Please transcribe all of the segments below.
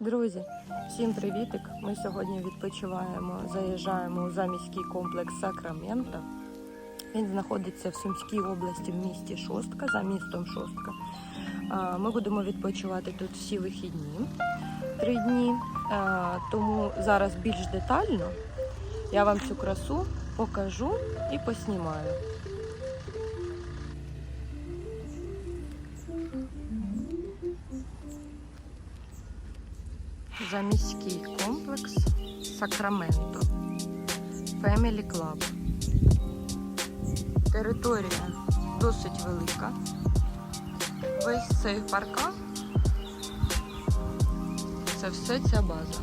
Друзі, всім привітик! Ми сьогодні відпочиваємо, заїжджаємо у заміський комплекс Сакраменто. Він знаходиться в Сумській області в місті Шостка, за містом Шостка. Ми будемо відпочивати тут всі вихідні три дні. Тому зараз більш детально я вам цю красу покажу і поснімаю. Заміський комплекс Сакраменто Family Club. Територія досить велика. Весь цей паркан це все ця база.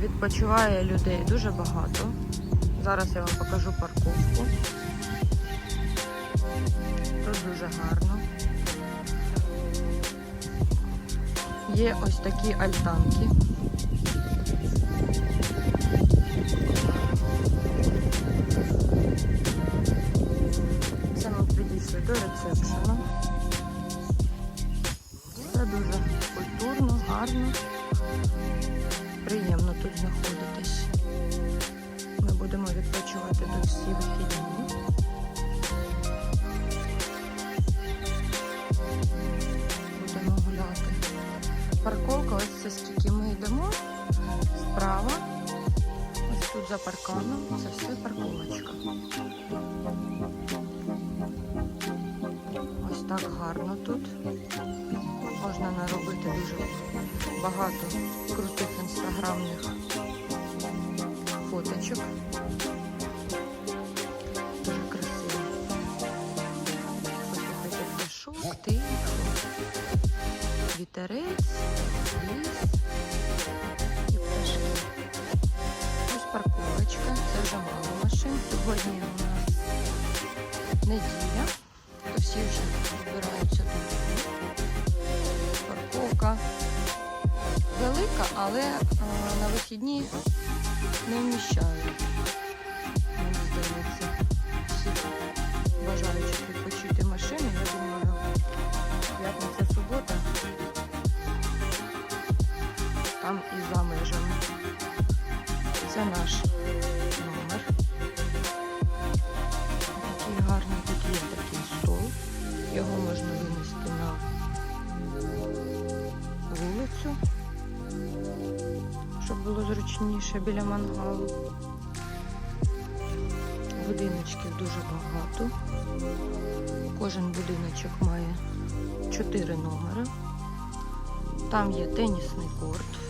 Відпочиває людей дуже багато. Зараз я вам покажу парковку. Тут дуже гарно. Є ось такі альтанки. Це ми підійшли до рецепшену. Це дуже культурно, гарно, приємно тут знаходитись. Ми будемо відпочивати тут всі вихідні. Ось скільки ми йдемо справа. Ось тут за парканом. Це все парковочка. Ось так гарно тут. Можна наробити дуже багато крутих інстаграмних фоточок. Дуже красиво. Послухайте пташок, тихо, вітерець, ліс і пташки. Ось парковочка, це вже мало машин. Сьогодні у нас неділя, то всі вже збираються тут. Парковка велика, але а, на вихідні не вміщають. Це наш номер. Такий гарний тут є такий стол. Його можна винести на вулицю, щоб було зручніше біля мангалу. Будиночків дуже багато. Кожен будиночок має 4 номери. Там є тенісний корт.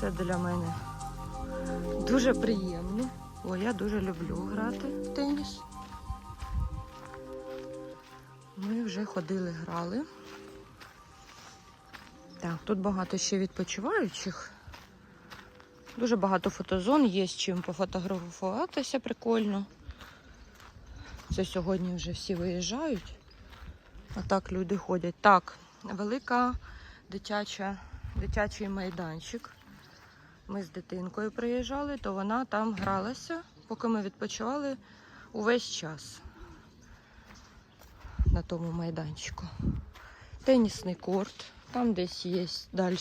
Це для мене дуже приємно, бо я дуже люблю грати в теніс. Ми вже ходили, грали. Так, тут багато ще відпочиваючих. Дуже багато фотозон, є з чим пофотографуватися прикольно. Це сьогодні вже всі виїжджають. А так люди ходять. Так, велика дитяча, дитячий майданчик. Ми з дитинкою приїжджали, то вона там гралася, поки ми відпочивали увесь час на тому майданчику. Тенісний корт, там десь є далі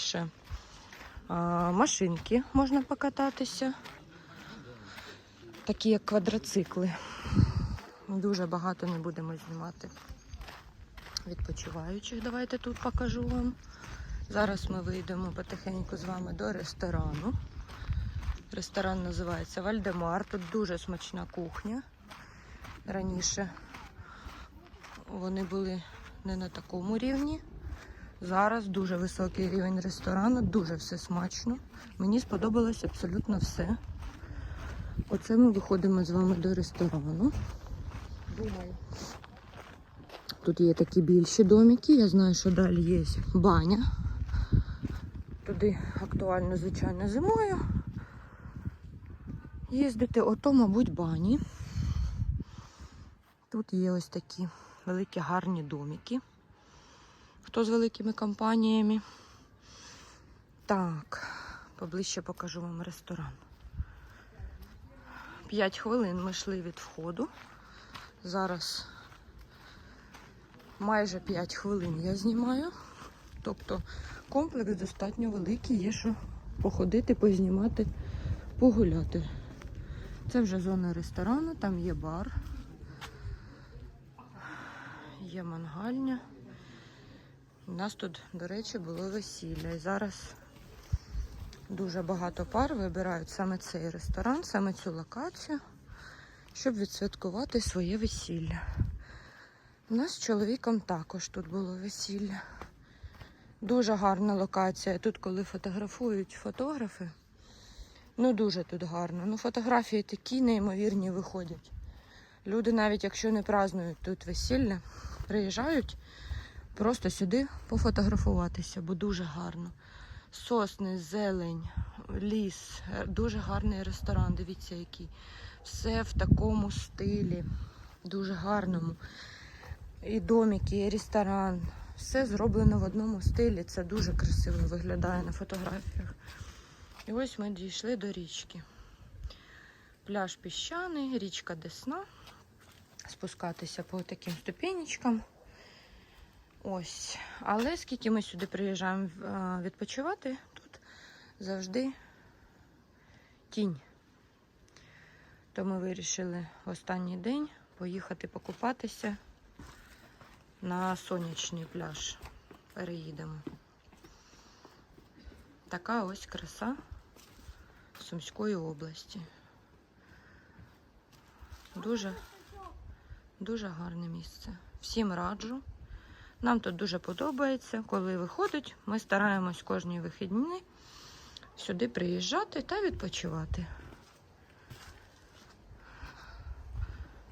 машинки, можна покататися. Такі як квадроцикли. Дуже багато не будемо знімати відпочиваючих. Давайте тут покажу вам. Зараз ми вийдемо потихеньку з вами до ресторану. Ресторан називається Вальдемар. Тут дуже смачна кухня. Раніше вони були не на такому рівні. Зараз дуже високий рівень ресторану, дуже все смачно. Мені сподобалось абсолютно все. Оце ми виходимо з вами до ресторану. Думаю. Тут є такі більші домики. Я знаю, що далі є баня. Туди актуально, звичайно, зимою. Їздити, ото, мабуть, бані. Тут є ось такі великі гарні домики. Хто з великими компаніями? Так, поближче покажу вам ресторан. П'ять хвилин ми йшли від входу. Зараз майже 5 хвилин я знімаю. Тобто комплекс достатньо великий, є що походити, познімати, погуляти. Це вже зона ресторану, там є бар, є мангальня. У нас тут, до речі, було весілля. І зараз дуже багато пар вибирають саме цей ресторан, саме цю локацію, щоб відсвяткувати своє весілля. У нас з чоловіком також тут було весілля. Дуже гарна локація. Тут, коли фотографують фотографи, ну дуже тут гарно. Ну, фотографії такі неймовірні виходять. Люди, навіть якщо не празднують тут весілля, приїжджають просто сюди пофотографуватися, бо дуже гарно. Сосни, зелень, ліс, дуже гарний ресторан. Дивіться, який. Все в такому стилі, дуже гарному. І домики, і ресторан. Все зроблено в одному стилі. Це дуже красиво виглядає на фотографіях. І ось ми дійшли до річки. Пляж піщаний, річка Десна. Спускатися по таким ступенечкам. Ось. Але скільки ми сюди приїжджаємо відпочивати, тут завжди тінь. То ми вирішили в останній день поїхати покупатися на сонячний пляж. Переїдемо. Така ось краса Сумської області. Дуже, дуже гарне місце. Всім раджу. Нам тут дуже подобається. Коли виходить, ми стараємось кожні вихідні сюди приїжджати та відпочивати.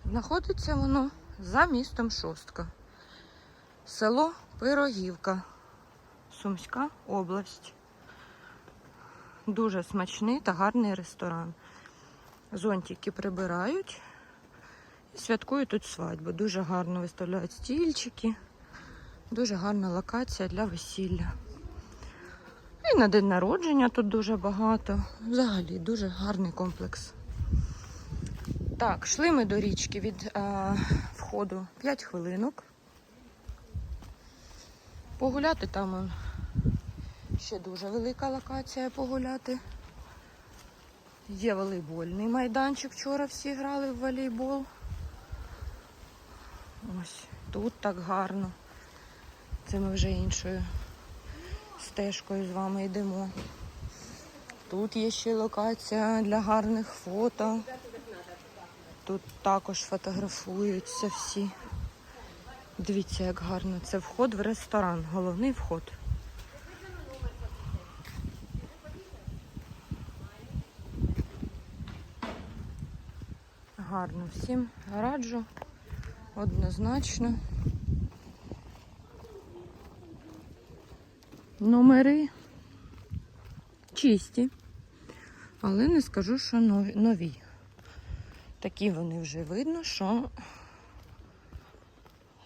Знаходиться воно за містом Шостка. Село Пирогівка, Сумська область. Дуже смачний та гарний ресторан. Зонтики прибирають і святкують тут свадьбу. Дуже гарно виставляють стільчики. Дуже гарна локація для весілля. І на день народження тут дуже багато. Взагалі дуже гарний комплекс. Так, йшли ми до річки від е, входу 5 хвилинок. Погуляти там ще дуже велика локація погуляти. Є волейбольний майданчик. Вчора всі грали в волейбол. Ось тут так гарно. Це ми вже іншою стежкою з вами йдемо. Тут є ще локація для гарних фото. Тут також фотографуються всі. Дивіться, як гарно. Це вход в ресторан, головний вход. Гарно всім раджу. Однозначно. Номери чисті, але не скажу, що нові-. Такі вони вже видно, що,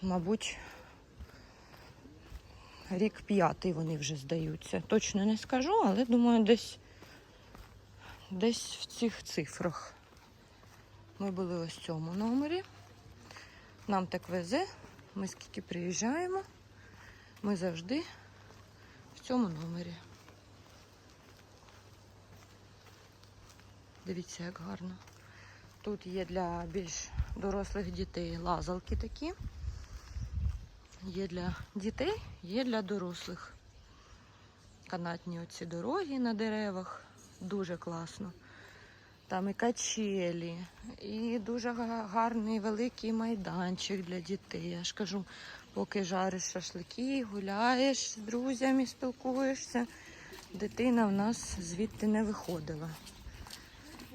мабуть, рік п'ятий вони вже здаються. Точно не скажу, але думаю, десь, десь в цих цифрах. Ми були ось в цьому номері. Нам так везе. Ми скільки приїжджаємо, ми завжди в цьому номері. Дивіться, як гарно. Тут є для більш дорослих дітей лазалки такі. Є для дітей, є для дорослих. Канатні оці дороги на деревах. Дуже класно. Там і качелі, і дуже гарний великий майданчик для дітей. Я ж кажу, поки жариш шашлики, гуляєш з друзями, спілкуєшся, дитина в нас звідти не виходила.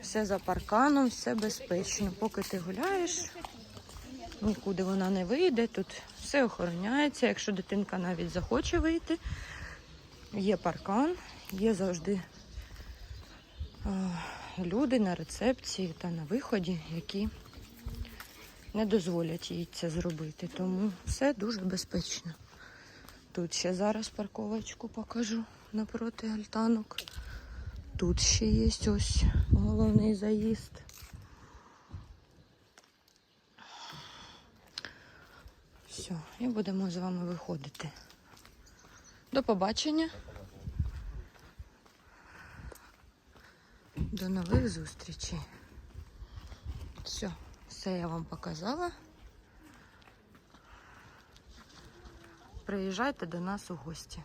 Все за парканом, все безпечно. Поки ти гуляєш, нікуди вона не вийде. Тут все охороняється. Якщо дитинка навіть захоче вийти, є паркан, є завжди люди на рецепції та на виході, які не дозволять їй це зробити. Тому все дуже безпечно. Тут ще зараз парковочку покажу напроти альтанок. Тут ще є ось головний заїзд. Все, і будемо з вами виходити. До побачення. До нових зустрічей. Все, все я вам показала. Приїжджайте до нас у гості.